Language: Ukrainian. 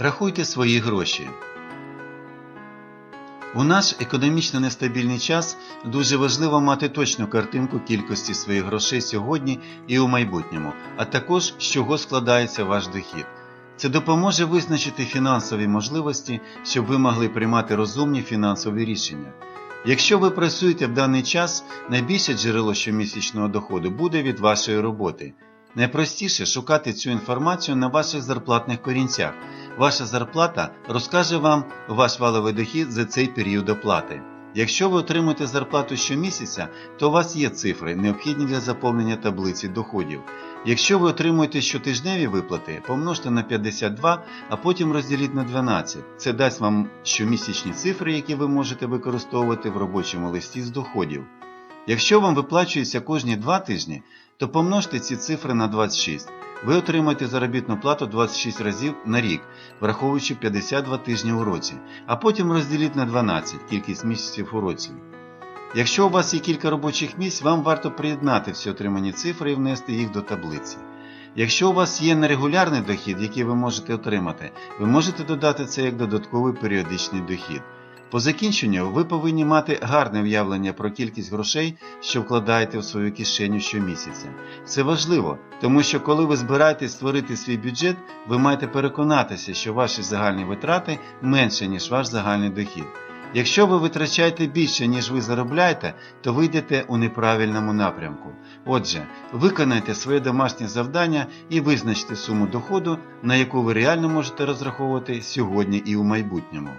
Рахуйте свої гроші. У наш економічно нестабільний час дуже важливо мати точну картинку кількості своїх грошей сьогодні і у майбутньому, а також з чого складається ваш дохід. Це допоможе визначити фінансові можливості, щоб ви могли приймати розумні фінансові рішення. Якщо ви працюєте в даний час, найбільше джерело щомісячного доходу буде від вашої роботи. Найпростіше шукати цю інформацію на ваших зарплатних корінцях. Ваша зарплата розкаже вам ваш валовий дохід за цей період оплати. Якщо ви отримуєте зарплату щомісяця, то у вас є цифри, необхідні для заповнення таблиці доходів. Якщо ви отримуєте щотижневі виплати, помножте на 52, а потім розділіть на 12. Це дасть вам щомісячні цифри, які ви можете використовувати в робочому листі з доходів. Якщо вам виплачується кожні 2 тижні, то помножте ці цифри на 26. Ви отримаєте заробітну плату 26 разів на рік, враховуючи 52 тижні у році, а потім розділіть на 12 кількість місяців у році. Якщо у вас є кілька робочих місць, вам варто приєднати всі отримані цифри і внести їх до таблиці. Якщо у вас є нерегулярний дохід, який ви можете отримати, ви можете додати це як додатковий періодичний дохід. По закінченню ви повинні мати гарне уявлення про кількість грошей, що вкладаєте в свою кишеню щомісяця. Це важливо, тому що коли ви збираєтесь створити свій бюджет, ви маєте переконатися, що ваші загальні витрати менше, ніж ваш загальний дохід. Якщо ви витрачаєте більше, ніж ви заробляєте, то ви йдете у неправильному напрямку. Отже, виконайте своє домашнє завдання і визначте суму доходу, на яку ви реально можете розраховувати сьогодні і у майбутньому.